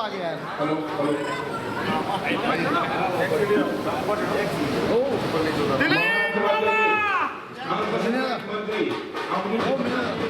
hello again. Hello. Hello. Oh. Dilip Mama. Oh, Dilip.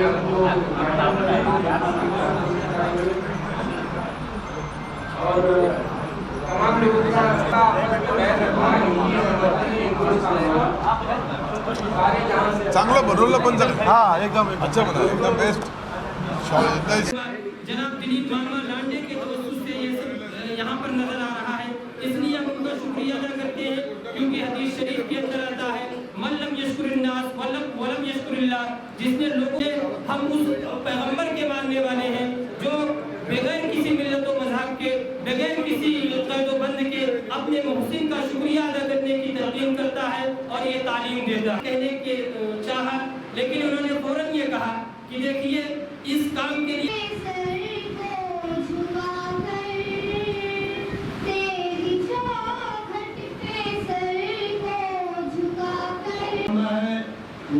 जातं वो mic दे दो चांगलं बनवलं पण चांगलं हा एकदम अच्छा बना एकदम बेस्ट जनाब दिलीप मामा लांडे के दोस्तों से ये सब यहाँ पर नज़र आ रहा है। इसलिए हम उनका शुक्रिया अदा करते हैं क्योंकि हदीस शरीफ के अंदर आता है। मल्लम वल्लम वलम यशकुरिल्लाह जिसने लोगों हम उस पैगंबर के मानने वाले हैं, जो बगैर किसी मिलत व मज़हब के, बगैर किसी बंद के अपने मोहसिन का शुक्रिया अदा करने की तरकीब करता है और ये तालीम देता है। कहने के चाहा, लेकिन उन्होंने फ़ौरन ये कहा कि देखिए, इस काम के लिए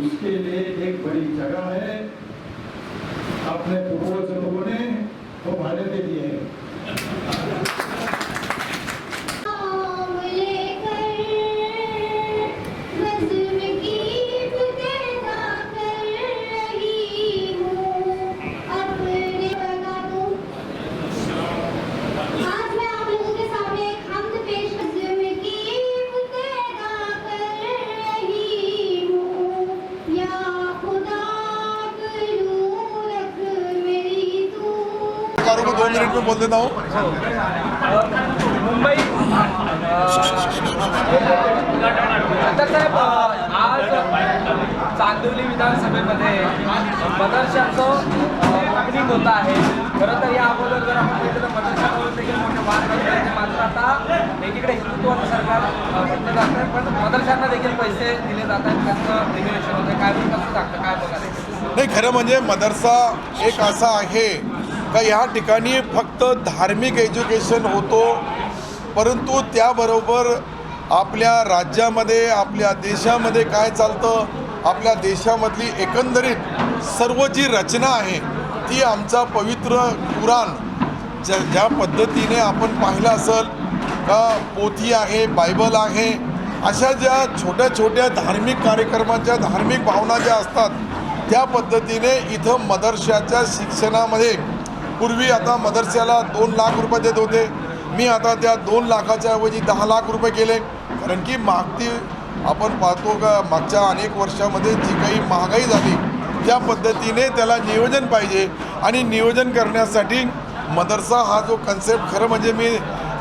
उसके लिए एक बड़ी जगह है। 谢谢 को दो मिनट में बोल देता हूँ मुंबई आज चांदिवली विधानसभेमध्ये मदरशाचं ओपनिंग होत आहे. खरं तर या अगोदर जर आपण पाहिलं तर मदरशावर देखील मोठे वाद घडले मात्र आता एकीकडे हिंदुत्वाचं सरकार म्हटलं जातं पण मदरशांना देखील पैसे दिले जात आहेत. त्याचं रेग्युलेशन होतं काय कसं सांगतं काय बघा नाही खरं म्हणजे मदरसा एक असा आहे का या ठिकाणी फक्त धार्मिक एज्युकेशन होतो परंतु त्याबरोबर आपल्या राज्यामध्ये आपल्या देशामध्ये काय चालतं? आपल्या देशामधली एकंदरीत सर्व जी रचना आहे ती आमचा पवित्र कुराण. ज्या ज्या पद्धतीने आपण पाहिलं असेल का पोथी आहे बायबल आहे अशा ज्या छोट्या छोट्या धार्मिक कार्यक्रमाच्या धार्मिक भावना ज्या असतात त्या पद्धतीने इथं मदरशाच्या शिक्षणामध्ये पूर्वी आता मदरस्याला दोन लाख रुपये देत होते. मी आता त्या दोन लाखाच्या ऐवजी दहा लाख रुपये केले. कारण की मागती आपण पाहतो का मागच्या अनेक वर्षामध्ये जी काही महागाई झाली त्या पद्धतीने त्याला नियोजन पाहिजे. आणि नियोजन करण्यासाठी मदरसा हा जो कन्सेप्ट खरं म्हणजे मी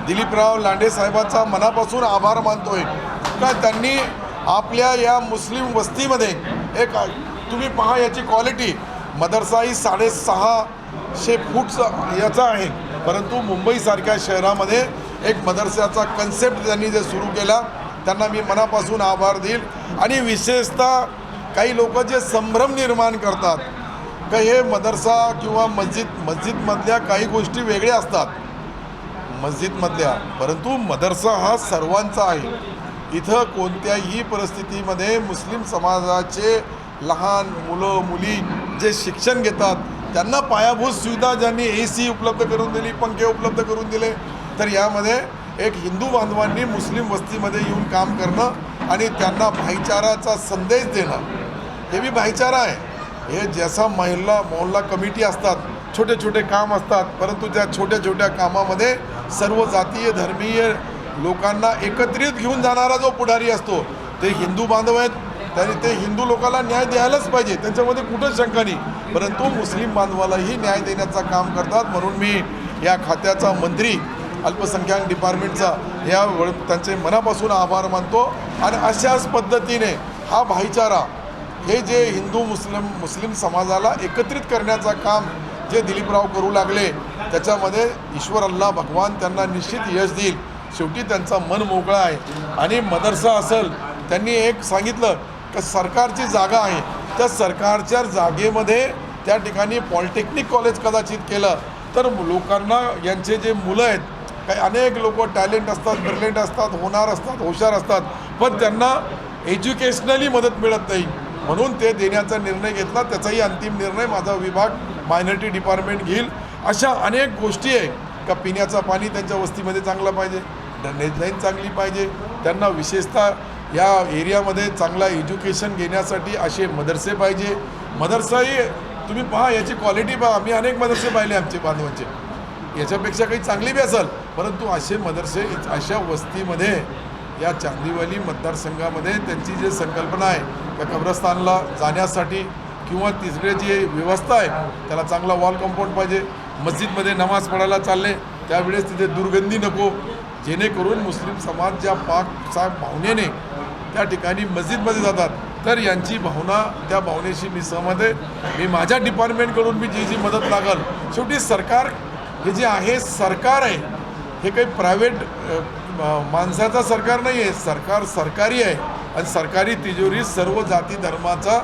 दिलीपराव लांडे साहेबांचा मनापासून आभार मानतोय. का त्यांनी आपल्या या मुस्लिम वस्तीमध्ये एक तुम्ही पहा याची क्वालिटी मदरसा ही साडेसहा शे फूटचा याचा आहे. परंतु मुंबईसारख्या शहरामध्ये एक मदरसाचा कन्सेप्ट त्यांनी जे सुरू केला त्यांना मी मनापासून आभार देईल. आणि विशेषतः काही लोक जे संभ्रम निर्माण करतात का हे मदरसा किंवा मस्जिद मस्जिदमधल्या काही गोष्टी वेगळ्या असतात. मस्जिदमधल्या परंतु मदरसा हा सर्वांचा आहे. इथं कोणत्याही परिस्थितीमध्ये मुस्लिम समाजाचे लहान मुलं मुली जे शिक्षण घेतात त्यांना पायाभूत सुविधा ज्यांनी ए सी उपलब्ध करून दिली पंखे उपलब्ध करून दिले तर यामध्ये एक हिंदू बांधवांनी मुस्लिम वस्तीमध्ये येऊन काम करणं आणि त्यांना भाईचाराचा संदेश देणं. हे बी भाईचारा आहे. हे जसा महिला मोहल्ला कमिटी असतात छोटे छोटे काम असतात परंतु त्या छोट्या छोट्या कामामध्ये सर्व जातीय धर्मीय लोकांना एकत्रित घेऊन जाणारा जो पुढारी असतो ते हिंदू बांधव आहेत. त्यांनी ते हिंदू लोकांना न्याय द्यायलाच पाहिजे. त्यांच्यामध्ये कुठंच शंका नाही. परंतु मुस्लिम बांधवालाही न्याय देण्याचं काम करतात. म्हणून मी या खात्याचा मंत्री अल्पसंख्याक डिपार्टमेंटचा या व त्यांचे मनापासून आभार मानतो. आणि अशाच पद्धतीने हा भाईचारा हे जे हिंदू मुस्लिम मुस्लिम समाजाला एकत्रित करण्याचं काम जे दिलीपराव करू लागले त्याच्यामध्ये ईश्वर अल्ला भगवान त्यांना निश्चित यश देईल. शेवटी त्यांचा मन मोकळा आहे. आणि मदरसा असेल त्यांनी एक सांगितलं की सरकारची जागा आहे. त्या सरकारच्या जागेमध्ये त्या ठिकाणी पॉलिटेक्निक कॉलेज कदाचित केलं तर लोकांना यांचे जे मुलं आहेत काही अनेक लोक टॅलेंट असतात ब्रिलियंट असतात होणार असतात हुशार असतात पण त्यांना एज्युकेशनली मदत मिळत नाही. म्हणून ते देण्याचा निर्णय घेतला त्याचाही अंतिम निर्णय माझा विभाग मायनॉरिटी डिपार्टमेंट घेईल. अशा अनेक गोष्टी आहे. का पिण्याचं पाणी त्यांच्या वस्तीमध्ये चांगलं पाहिजे ड्रेनेज लाईन चांगली पाहिजे त्यांना विशेषतः या एरियामध्ये चांगला एज्युकेशन घेण्यासाठी असे मदरसे पाहिजे. मदरसाही तुम्ही पहा याची क्वालिटी पहा. मी अनेक मदरसे पाहिले आमचे बांधवांचे. याच्यापेक्षा काही चांगली बी असेल. परंतु असे मदरसे अशा वस्तीमध्ये या चांदीवाली मतदारसंघामध्ये त्यांची जी संकल्पना आहे त्या कब्रस्तानला जाण्यासाठी किंवा तिसरे जी व्यवस्था आहे त्याला चांगला वॉल कंपाऊंड पाहिजे. मस्जिदमध्ये नमाज पडायला चालले त्यावेळेस तिथे दुर्गंधी नको. जेणेकरून मुस्लिम समाज ज्या पाक साहेब भावनेने त्या ठिकाणी मस्जिदमध्ये जातात. तर यांची भावना त्या भावनेशी मी सहमत आहे. मी माझ्या डिपार्टमेंटकडून मी जी जी मदत लागल. शेवटी सरकार हे जे आहे सरकार आहे. हे काही प्रायव्हेट माणसाचं सरकार नाही आहे सरकार सरकारी आहे. आणि सरकारी तिजोरी सर्व जाती धर्माचा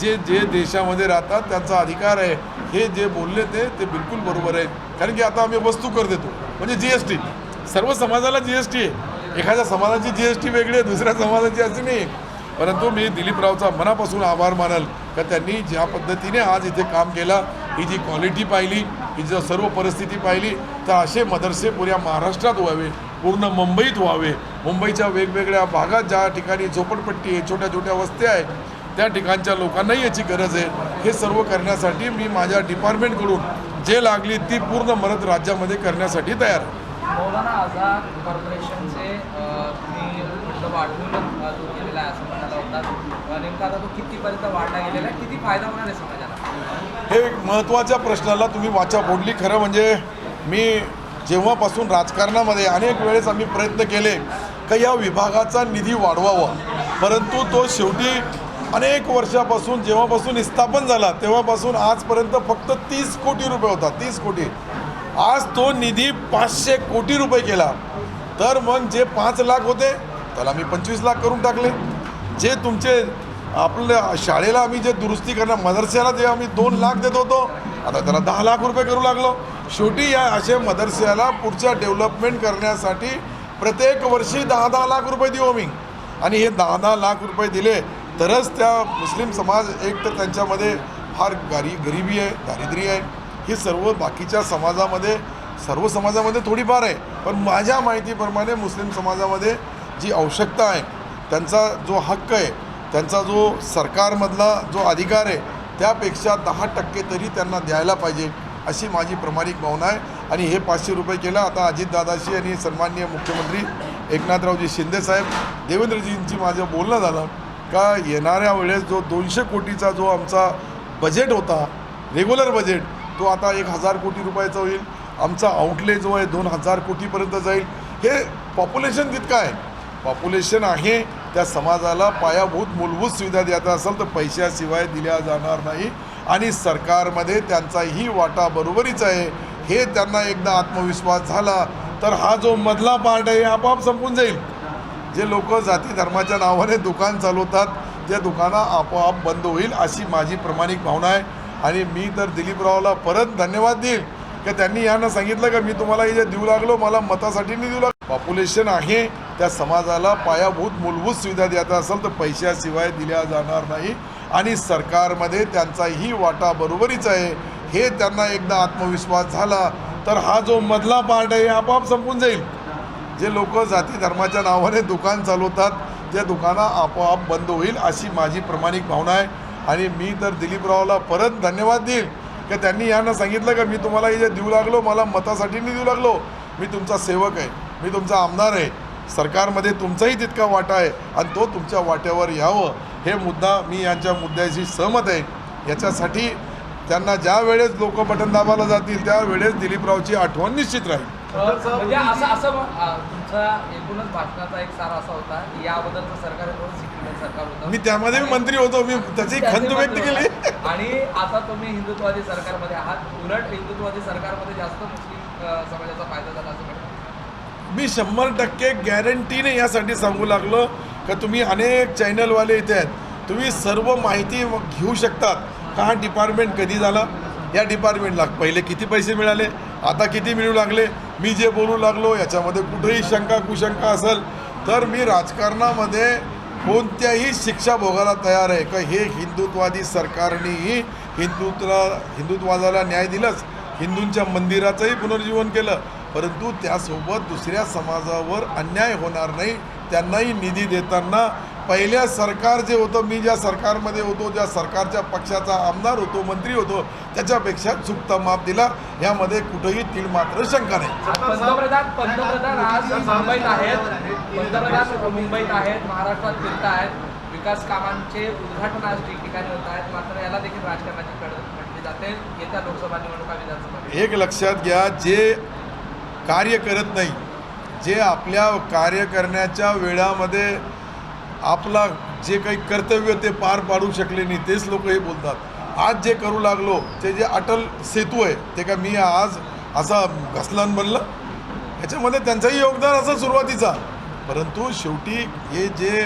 जे जे देशामध्ये राहतात त्यांचा अधिकार आहे. हे जे बोलले ते ते बिलकुल बरोबर आहे कारण की आता आम्ही वस्तू कर देतो. म्हणजे जी एस टी सर्व समाजाला जी एस टी आहे. एखाद्या समाजाची जी एस टी वेगळी आहे दुसऱ्या समाजाची अशी नाही. आहे परंतु मी दिलीपरावचा मनापासून आभार मानल का त्यांनी ज्या पद्धतीने आज इथे काम केलं ही जी क्वालिटी पाहिली ही जर सर्व परिस्थिती पाहिली तर असे मदरसे पुऱ्या महाराष्ट्रात व्हावे पूर्ण मुंबईत व्हावे. मुंबईच्या वेगवेगळ्या भागात ज्या ठिकाणी झोपडपट्टी आहे छोट्या छोट्या वस्त्या आहेत त्या ठिकाणच्या लोकांनाही याची गरज आहे. हे सर्व करण्यासाठी मी माझ्या डिपार्टमेंटकडून जे लागली ती पूर्ण मदत राज्यामध्ये करण्यासाठी तयार आहे. मौलाना आझाद कॉर्पोरेशनचे तुम्ही मतलब वाढवून तो केलेला आहे असं म्हणाला होता नेमका आता तो कितीपर्यंत वाढला गेलेला आहे? किती फायदा होणार आहे समाजाला? हे एक महत्त्वाच्या प्रश्नाला तुम्ही वाचा. फोडली खरं म्हणजे मी जेव्हापासून राजकारणामध्ये अनेक वेळेस आम्ही प्रयत्न केले का या विभागाचा निधी वाढवावा. परंतु तो शेवटी अनेक वर्षापासून जेव्हापासून स्थापन झाला तेव्हापासून आजपर्यंत फक्त तीस कोटी रुपये होता तीस कोटी. आज तो निधी पाचशे कोटी रुपये केला. तर मग जे पाच लाख होते त्याला मी पंचवीस लाख करून टाकले. जे तुमचे आपल्या शाळेला आम्ही जे दुरुस्ती करणार मदरस्याला जे आम्ही दोन लाख देत होतो आता त्याला दहा लाख रुपये करू लागलो. शेवटी या असे मदरस्याला पुढच्या डेव्हलपमेंट करण्यासाठी प्रत्येक वर्षी दहा दहा लाख रुपये देऊ आम्ही. आणि हे दहा दहा लाख रुपये दिले तरच त्या मुस्लिम समाज एक तर त्यांच्यामध्ये फार गारी गरिबी आहे दारिद्र्य आहे. हे सर्व बाकीच्या समाजामध्ये सर्व समाजामध्ये थोडीफार आहे. पण माझ्या माहितीप्रमाणे मुस्लिम समाजामध्ये जी आवश्यकता आहे त्यांचा जो हक्क आहे त्यांचा जो सरकारमधला जो अधिकार आहे त्यापेक्षा दहा टक्के तरी त्यांना द्यायला पाहिजे अशी माझी प्रामाणिक भावना आहे. आणि हे पाचशे रुपये केलं आता अजितदादाशी आणि सन्माननीय मुख्यमंत्री एकनाथरावजी शिंदेसाहेब देवेंद्रजींची माझं बोलणं झालं का येणाऱ्या वेळेस जो दोनशे कोटीचा जो आमचा बजेट होता रेग्युलर बजेट तो आता एक हजार कोटी रुपयाचा होईल. आमचा आउटले जो आहे दोन हजार कोटीपर्यंत जाईल. हे पॉप्युलेशन तितकं आहे. पॉप्युलेशन आहे. त्या समाजाला पायाभूत मूलभूत सुविधा द्यायचा असेल तर पैशाशिवाय दिल्या जाणार नाही. आणि सरकारमध्ये त्यांचाही वाटा बरोबरीच आहे. हे त्यांना एकदा आत्मविश्वास झाला तर हा जो मधला पार्ट आहे आपोआप संपून जाईल. जे लोक जाती धर्माच्या नावाने दुकान चालवतात त्या दुकानं आपोआप बंद होईल अशी माझी प्रामाणिक भावना आहे. आणि मी तर दिलीपरावला परत धन्यवाद देईल. की त्यांनी यांना सांगितलं का मी तुम्हाला हे जे देऊ लागलो मला मतासाठी नाही देऊ लागलो. पॉप्युलेशन आहे त्या समाजाला पायाभूत मूलभूत सुविधा द्यायचा असेल तर पैशाशिवाय दिल्या जाणार नाही. आणि सरकारमध्ये त्यांचाही वाटा बरोबरीच आहे. हे त्यांना एकदा आत्मविश्वास झाला तर हा जो मधला पार्ट आहे आपोआप संपून जाईल. जे लोक जाती धर्माच्या नावाने दुकान चालवतात त्या दुकानं आपोआप बंद होईल अशी माझी प्रामाणिक भावना आहे. आणि मी तर दिलीपरावला परत धन्यवाद देईल की त्यांनी यांना सांगितलं का मी तुम्हाला हे जे देऊ लागलो मला मतासाठी नाही देऊ लागलो. मी तुमचा सेवक आहे मी तुमचा आमदार आहे. सरकारमध्ये तुमचाही तितका वाटा आहे आणि तो तुमच्या वाट्यावर यावं. हे मुद्दा मी यांच्या मुद्द्याशी सहमत आहे. याच्यासाठी त्यांना ज्या वेळेस लोक बटन दाबायला जातील त्यावेळेस दिलीपरावची आठवण निश्चित राहील. म्हणजे असं असं तुमचा एकूणच भाषणाचा एक सार असा होता की या अगोदरचं सरकार थोडं सरकार होतं. मी त्यामध्ये मंत्री होतो मी त्याची खंत व्यक्त केली. आणि आता तुम्ही हिंदुत्ववादी सरकारमध्ये आहात. उलट हिंदुत्ववादी सरकारमध्ये जास्त मुस्लिम समाजाचा फायदा झाला असं म्हणतात मी शंभर टक्के गॅरंटीने यासाठी सांगू लागलो का तुम्ही अनेक चॅनलवाले इथे आहेत. तुम्ही सर्व माहिती घेऊ शकतात. का हा डिपार्टमेंट कधी झाला? या डिपार्टमेंटला पहिले किती पैसे मिळाले? आता किती मिळू लागले? मी जे बोलू लागलो याच्यामध्ये कुठेही शंका कुशंका असेल तर मी राजकारणामध्ये कोणत्याही शिक्षा भोगायला तयार आहे. का हे हिंदुत्वादी सरकारनेही हिंदुत्वला हिंदुत्वादाला न्याय दिलाच. हिंदूंच्या मंदिराचंही पुनर्जीवन केलं. परंतु त्यासोबत दुसऱ्या समाजावर अन्याय होणार नाही त्यांनाही निधी देताना पहिल्या सरकार जे होतं मी ज्या सरकारमध्ये होतो ज्या सरकारच्या पक्षाचा आमदार होतो मंत्री होतो त्याच्यापेक्षा चुकता माप दिला. यामध्ये कुठेही तीळ मात्र शंका नाही. पंतप्रधान पंतप्रधान आज मुंबईत आहेत. पंतप्रधान मुंबईत आहेत महाराष्ट्रात फिरत आहेत. विकास कामांचे उद्घाटन आज ठिकठिकाणी होत आहेत. मात्र याला देखील राजकारणाची कड म्हटली जाते. येत्या लोकसभा निवडणुका विधानसभा. एक लक्षात घ्या जे कार्य करत नाही जे आपल्या कार्य करण्याच्या वेळामध्ये आपला जे काही कर्तव्य ते पार पाडू शकले नाही तेच लोक हे बोलतात. आज जे करू लागलो ते जे अटल सेतू आहे ते का मी आज असा घसलान बनलं? ह्याच्यामध्ये त्यांचंही योगदान असं सुरुवातीचा. परंतु शेवटी हे जे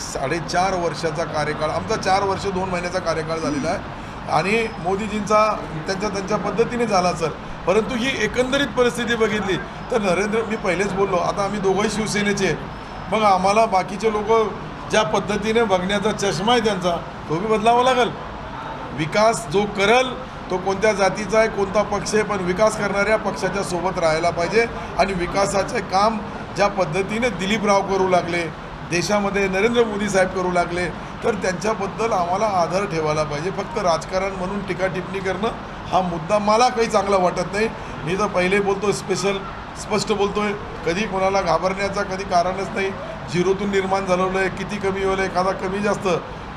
साडेचार वर्षाचा कार्यकाळ आमचा चार वर्ष दोन महिन्याचा कार्यकाळ झालेला आहे. आणि मोदीजींचा त्यांच्या त्यांच्या पद्धतीने झाला सर. परंतु ही एकंदरीत परिस्थिती बघितली तर नरेंद्र मी पहिलेच बोललो आता आम्ही दोघंही शिवसेनेचे. आहे. मग आम्हाला बाकीचे लोक ज्या पद्धतीने बघण्याचा चष्मा आहे त्यांचा तोही बदलावा लागेल. विकास जो करल तो कोणत्या जातीचा आहे कोणता पक्ष आहे पण विकास करणाऱ्या पक्षाच्या सोबत राहायला पाहिजे. आणि विकासाचे काम ज्या पद्धतीने दिलीपराव करू लागले देशामध्ये नरेंद्र मोदी साहेब करू लागले तर त्यांच्याबद्दल आम्हाला आदर ठेवायला पाहिजे. फक्त राजकारण म्हणून टीका टिप्पणी करणं हा मुद्दा मला काही चांगला वाटत नाही. मी तर पहिले बोलतो स्पेशल स्पष्ट बोलतो आहे कधी कोणाला घाबरण्याचा कधी कारणच नाही. झिरोतून निर्माण झालेलं आहे. किती कमी होलं आहे एखादा कमी जास्त.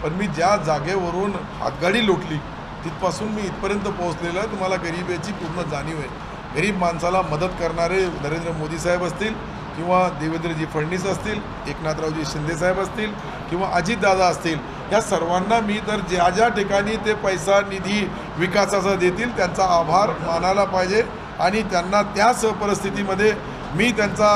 पण मी ज्या जागेवरून हातगाडी लोटली तिथपासून मी इथपर्यंत पोहोचलेलो आहे. तुम्हाला गरिबीची पूर्ण जाणीव आहे. गरीब माणसाला मदत करणारे नरेंद्र मोदी साहेब असतील किंवा देवेंद्रजी फडणवीस असतील एकनाथरावजी शिंदेसाहेब असतील किंवा अजितदादा असतील या सर्वांना मी तर ज्या ज्या ठिकाणी ते पैसा निधी विकासाचा देतील त्यांचा आभार मानायला पाहिजे. आणि त्यांना त्याच परिस्थितीमध्ये मी त्यांचा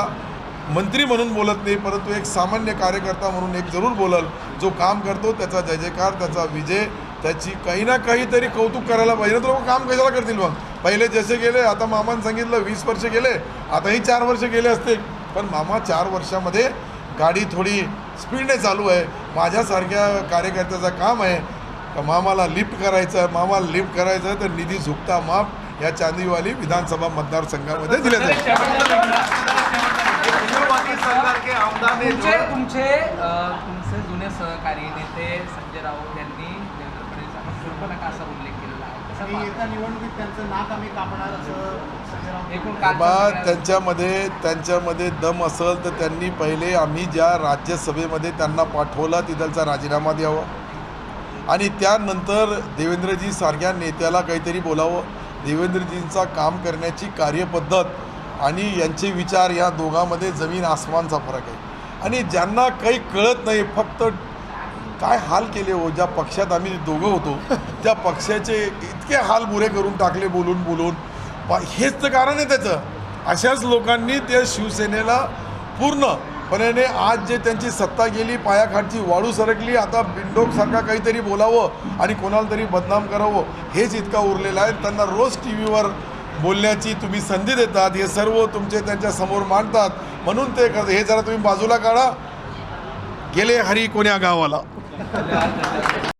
मंत्री म्हणून बोलत नाही परंतु एक सामान्य कार्यकर्ता म्हणून एक जरूर बोलल. जो काम करतो त्याचा जय जयकार त्याचा विजय त्याची काही ना काहीतरी कौतुक करायला पाहिजे. तर लोक काम कशाला करतील मग? पहिले जसे गेले आता मामानं सांगितलं वीस वर्ष गेले आताही चार वर्ष गेले असते पण मामा चार वर्षामध्ये गाडी थोडी स्पीडने चालू आहे. माझ्यासारख्या कार्यकर्त्याचं काम आहे. का मामाला लिफ्ट करायचं आहे मामाला लिफ्ट करायचं आहे तर निधी झुकता माप या चांदीवाली विधानसभा मतदारसंघामध्ये दिले तुमचे तुमचे जुने सहकारी नेते संजय राऊत यांनी देवेंद्र फडणवीस यांना शूर्पणखा असा उल्लेख केलेला आहे. निवडणुकीत त्यांचं नाक आम्ही कापणार असं त्यांच्यामध्ये त्यांच्यामध्ये दम असेल तर त्यांनी पहिले आम्ही ज्या राज्यसभेमध्ये त्यांना पाठवला तिथलचा राजीनामा द्यावा. आणि त्यानंतर देवेंद्रजी सारख्या नेत्याला काहीतरी बोलावं. देवेंद्रजींचा काम करण्याची कार्यपद्धत आणि यांचे विचार या दोघांमध्ये जमीन आसमानचा फरक आहे. आणि ज्यांना काही कळत नाही फक्त काय हाल केले हो ज्या पक्षात आम्ही दोघं होतो त्या पक्षाचे इतके हाल बुरे करून टाकले बोलून बोलून. हेच तर कारण आहे त्याचं. अशाच लोकांनी त्या शिवसेनेला पूर्णपणे आज जे त्यांची सत्ता गेली पायाखालची वाळू सरकली आता बिंडोकसारखा काहीतरी बोलावं आणि कोणाला तरी बदनाम करावं हेच इतका उरलेलं आहे. त्यांना रोज टी व्हीवर बोलण्याची तुम्ही संधी देतात हे सर्व तुमचे त्यांच्यासमोर मांडतात. म्हणून ते करतात. हे जरा तुम्ही बाजूला काढा. गेले हरी कोण्या गावाला?